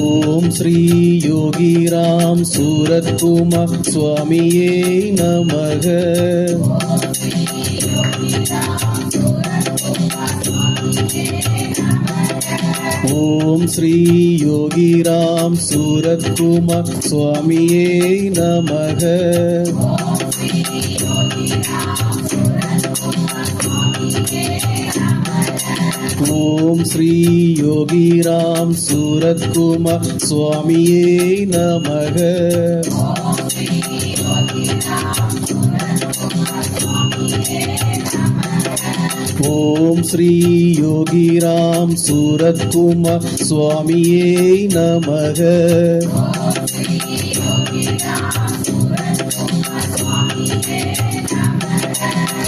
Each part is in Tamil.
ॐ श्रीयोगिरां सूरत्कुमार स्वामिये नमः ॐ श्रीयोगिरां सूरत्कुमार स्वामिये नमः श्री योगीरां सूरत्म स्वामिये नमः। ॐ श्री योगीरां सूरत् उम नमः।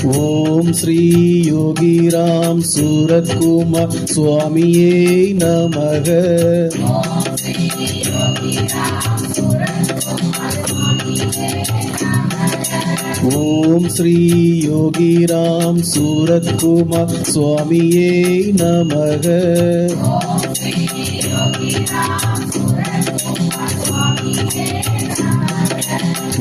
ॐ योगीराम सूरत् कुमा स्वामीये नमः। ॐ श्री योगीरां सूरत् कुमा नमः।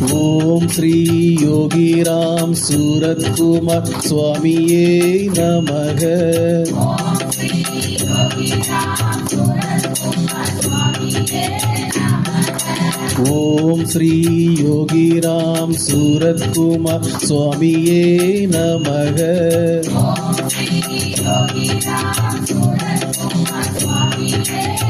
ॐ श्री योगीराम सूरत कुमार, स्वामिये नमः। ॐ श्री योगीराम सूरत कुमार, स्वामिये नमः। ॐ श्री योगीराम सूरत कुमार, स्वामिये। नमः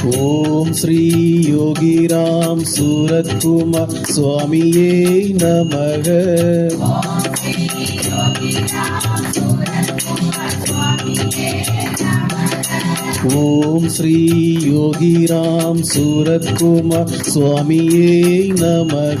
ॐ श्री योगिराम योगीराम स्वामिये नमः। ॐ श्री योगिराम सूरत्म स्वामिये नमः।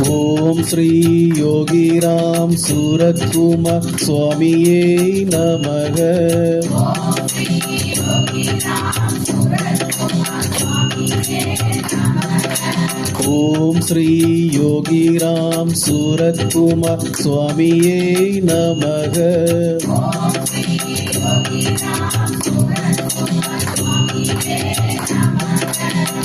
ॐ श्रीयोगिरां सुरत्कुमार स्वामिये नमः। ॐ श्रीयोगीरां सूरत् स्वामिये नमः।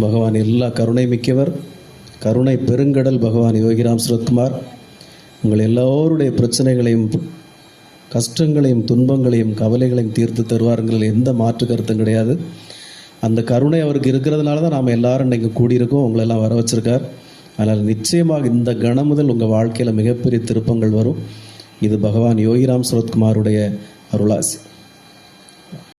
பகவான் எல்லா கருணை மிக்கவர். கருணை பெருங்கடல் பகவான் யோகிராம் சுரத்குமார். உங்கள் எல்லோருடைய பிரச்சனைகளையும் கஷ்டங்களையும் துன்பங்களையும் கவலைகளையும் தீர்த்து தருவாருங்கிறதுல எந்த மாற்று கருத்தும் கிடையாது. அந்த கருணை அவருக்கு இருக்கிறதுனால தான் நாம் எல்லாரும் இன்றைக்கு கூடியிருக்கோம். உங்களெல்லாம் வர வச்சுருக்கார். அதனால் நிச்சயமாக இந்த கணம் முதல் உங்கள் வாழ்க்கையில் மிகப்பெரிய திருப்பங்கள் வரும். இது பகவான் யோகிராம் சுரத்குமாருடைய அருளாசி.